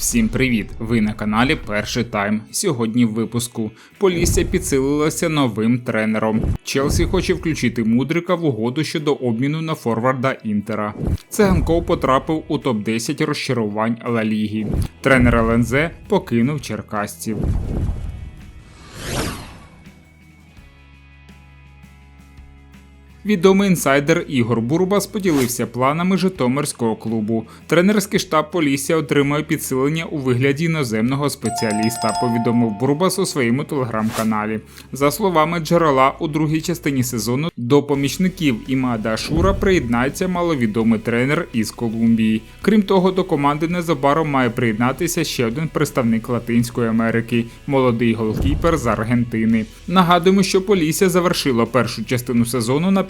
Всім привіт! Ви на каналі Перший Тайм. Сьогодні в випуску Полісся підсилилася новим тренером. Челсі хоче включити Мудрика в угоду щодо обміну на форварда Інтера. Цеганков потрапив у топ-10 розчарувань Ла Ліги. Тренер ЛНЗ покинув черкасців. Відомий інсайдер Ігор Бурбас поділився планами Житомирського клубу. Тренерський штаб Полісся отримує підсилення у вигляді іноземного спеціаліста. Повідомив Бурбас у своєму телеграм-каналі. За словами джерела, у другій частині сезону до помічників Імада Шура приєднається маловідомий тренер із Колумбії. Крім того, до команди незабаром має приєднатися ще один представник Латинської Америки молодий голкіпер з Аргентини. Нагадуємо, що Полісся завершило першу частину сезону на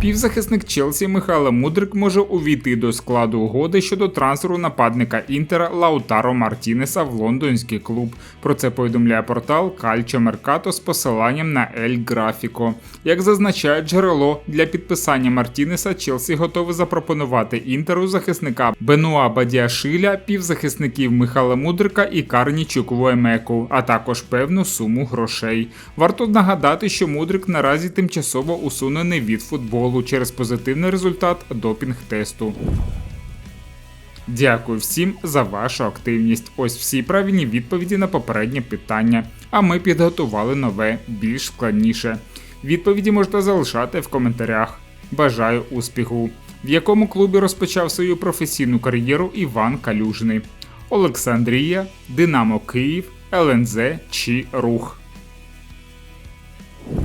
Півзахисник Челсі Михайло Мудрик може увійти до складу угоди щодо трансферу нападника Інтера Лаутаро Мартінеса в лондонський клуб. Про це повідомляє портал Calcio Mercato з посиланням на El Grafico. Як зазначає джерело, для підписання Мартінеса Челсі готовий запропонувати інтеру захисника Бенуа Бадіашиля, півзахисників Михайла Мудрика і Карні Чукову а також певну суму грошей. Варто нагадати, що Мудрик наразі тимчасово усунений від футболу футболу через позитивний результат допінг-тесту. Дякую всім за вашу активність. Ось всі правильні відповіді на попереднє питання. А ми підготували нове, більш складніше. Відповіді можете залишати в коментарях. Бажаю успіху! В якому клубі розпочав свою професійну кар'єру Іван Калюжний? Олександрія, Динамо Київ, ЛНЗ чи Рух.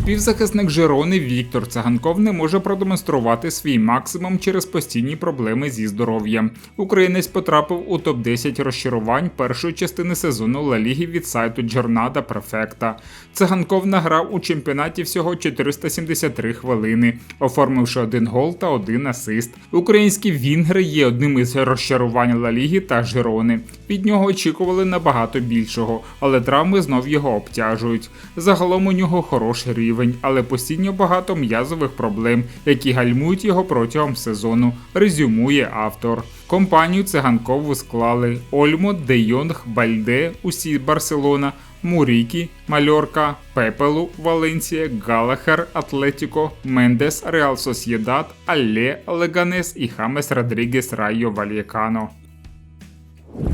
Півзахисник Жерони Віктор Цаганков не може продемонструвати свій максимум через постійні проблеми зі здоров'ям. Українець потрапив у топ-10 розчарувань першої частини сезону Ла Ліги від сайту Джорнада Префекта. Циганков награв у чемпіонаті всього 473 хвилини, оформивши один гол та один асист. Українські вінгри є одним із розчарувань Ла Ліги та Жерони. Від нього очікували набагато більшого, але травми знов його обтяжують. Загалом у нього хороший рівень, але постійно багато м'язових проблем, які гальмують його протягом сезону. Резюмує автор. Компанію циганкову склали Ольмо, Де Йонг, Бальде, Усі Барселона. Мурікі, Мальорка, Пепелу, Валенсія, Галахер, Атлетіко, Мендес, Реал Сосєдат, Алле, Леганес і Хамес Родрігес Райо Вальєкано.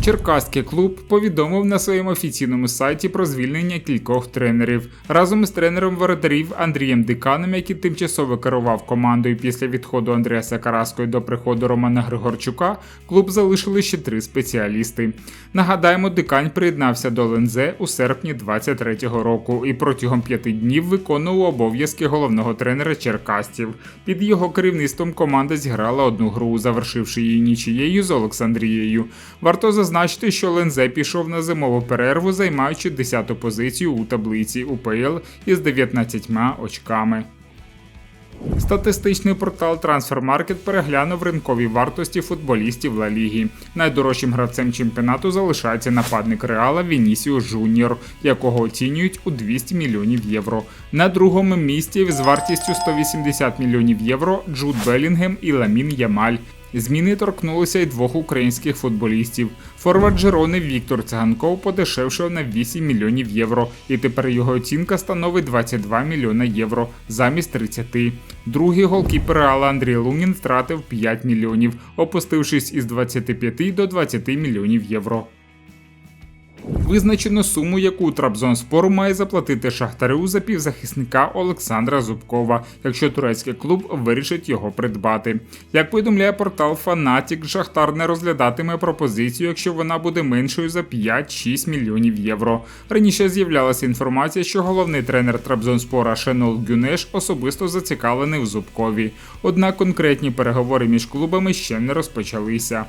Черкаський клуб повідомив на своєму офіційному сайті про звільнення кількох тренерів разом з тренером воротарів Андрієм Диканом, який тимчасово керував командою після відходу Андріаса Караскої до приходу Романа Григорчука. Клуб залишили ще три спеціалісти. Нагадаємо, Дикань приєднався до ЛНЗ у серпні 23-го року і протягом п'яти днів виконував обов'язки головного тренера Черкастів. Під його керівництвом команда зіграла одну гру, завершивши її нічією з Олександрією. Варто зазначити, що Лензе пішов на зимову перерву, займаючи 10-ту позицію у таблиці УПЛ із 19 очками. Статистичний портал Transfermarkt переглянув ринкові вартості футболістів Ла Ліги. Найдорожчим гравцем чемпіонату залишається нападник Реала Вінісіо Жуніор, якого оцінюють у 200 мільйонів євро. На другому місці з вартістю 180 мільйонів євро Джуд Белінгем і Ламін Ямаль. Зміни торкнулися й двох українських футболістів. Форвард Жерони Віктор Циганков подешевшив на 8 мільйонів євро, і тепер його оцінка становить 22 мільйона євро замість 30. Другий голкіпер Реала Андрій Лунін втратив 5 мільйонів, опустившись із 25 до 20 мільйонів євро. Визначено суму, яку Трабзонспор має заплатити Шахтарю за півзахисника Олександра Зубкова, якщо турецький клуб вирішить його придбати. Як повідомляє портал Фанатік, Шахтар не розглядатиме пропозицію, якщо вона буде меншою за 5-6 мільйонів євро. Раніше з'являлася інформація, що головний тренер Трабзонспора Шенол Гюнеш особисто зацікавлений в Зубкові. Однак конкретні переговори між клубами ще не розпочалися.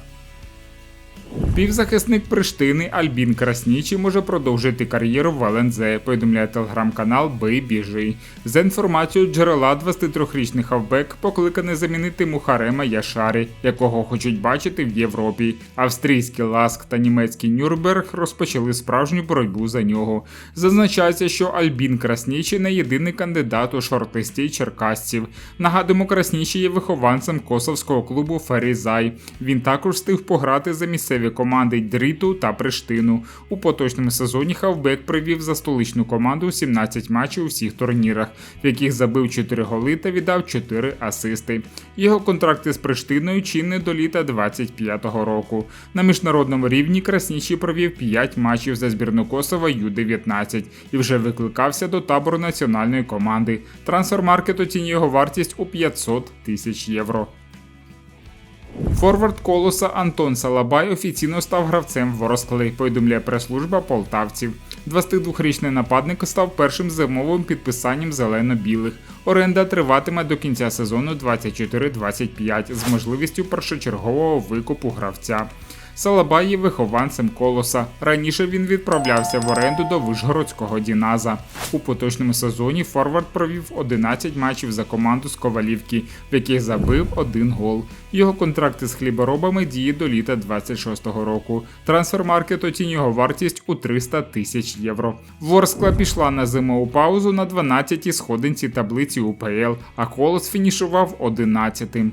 Півзахисник Приштини Альбін Краснічий може продовжити кар'єру в ЛНЗ, повідомляє телеграм-канал Бий Біжи. За інформацією джерела 23-річний хавбек покликаний замінити Мухарема Яшарі, якого хочуть бачити в Європі. Австрійський Ласк та німецький Нюрнберг розпочали справжню боротьбу за нього. Зазначається, що Альбін Краснічий не єдиний кандидат у шортисті черкасців. Нагадуємо, Краснічий є вихованцем косовського клубу Ферізай. Він також встиг пограти за місцеві команди Дріту та Приштину. У поточному сезоні Хавбек провів за столичну команду 17 матчів у всіх турнірах, в яких забив 4 голи та віддав 4 асисти. Його контракти з Приштиною чинні до літа 25-го року. На міжнародному рівні Краснічий провів 5 матчів за збірну Косова Ю-19 і вже викликався до табору національної команди. Трансфермаркет оцінює його вартість у 500 тисяч євро. Форвард колоса Антон Салабай офіційно став гравцем Ворскли, повідомляє прес-служба полтавців. 22-річний нападник став першим зимовим підписанням зелено-білих. Оренда триватиме до кінця сезону 24-25 з можливістю першочергового викупу гравця. Салабай є вихованцем колоса. Раніше він відправлявся в оренду до Вишгородського Діназа. У поточному сезоні Форвард провів 11 матчів за команду з Ковалівки, в яких забив один гол. Його контракти з хліборобами діє до літа 26-го року. Трансфермаркет оцінює його вартість у 300 тисяч євро. Ворскла пішла на зимову паузу на 12-й сходинці таблиці УПЛ, а Колос фінішував 11-тим.